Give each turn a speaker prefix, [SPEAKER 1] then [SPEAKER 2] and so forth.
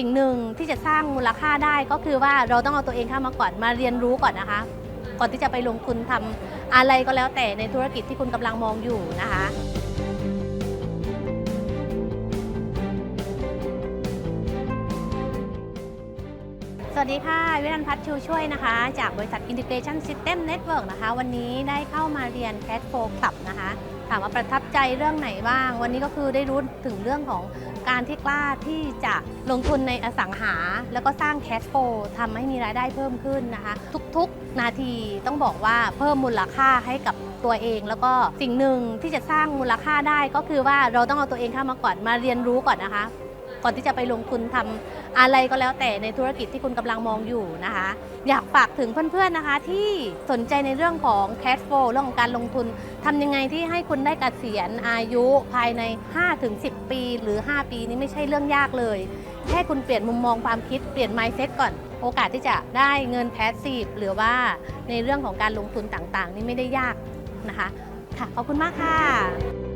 [SPEAKER 1] สิ่งหนึ่งที่จะสร้างมูลค่าได้ก็คือว่าเราต้องเอาตัวเองเข้ามาก่อนมาเรียนรู้ก่อนนะคะ ก่อนที่จะไปลงทุนทำอะไรก็แล้วแต่ในธุรกิจที่คุณกำลังมองอยู่นะคะ สวัสดีค่ะ วิรันพัฒน์ชูช่วยนะคะ จากบริษัท Integration System Network นะคะ วันนี้ได้เข้ามาเรียน Cash Flow Club นะคะ ถามว่าประทับใจเรื่องไหนบ้าง วันนี้ก็คือได้รู้ถึงเรื่องของการที่กล้าที่จะลงทุนในอสังหา แล้วก็สร้าง Cash Flow ทำให้มีรายได้เพิ่มขึ้นนะคะ ทุกๆนาทีต้องบอกว่าเพิ่มมูลค่าให้กับตัวเอง แล้วก็สิ่งหนึ่งที่จะสร้างมูลค่าได้ก็คือว่าเราต้องเอาตัวเองเข้ามาก่อนมาเรียนรู้ก่อนนะคะ ก่อนที่จะไปลงทุนทำอะไรก็แล้วแต่ในธุรกิจที่คุณกำลังมองอยู่นะคะ อยากฝากถึงเพื่อนๆนะคะ ที่สนใจในเรื่องของ cash flow เรื่องของการลงทุนทำยังไงที่ให้คุณได้เกษียณอายุภายใน 5-10 ปีหรือ 5 ปีนี้ไม่ใช่เรื่องยากเลยแค่คุณเปลี่ยนมุมมองความคิดเปลี่ยน mindset ก่อน โอกาสที่จะได้เงิน passive หรือว่าในเรื่องของการลงทุนต่างๆ นี่ไม่ได้ยากนะคะ ค่ะ ขอบคุณมากค่ะ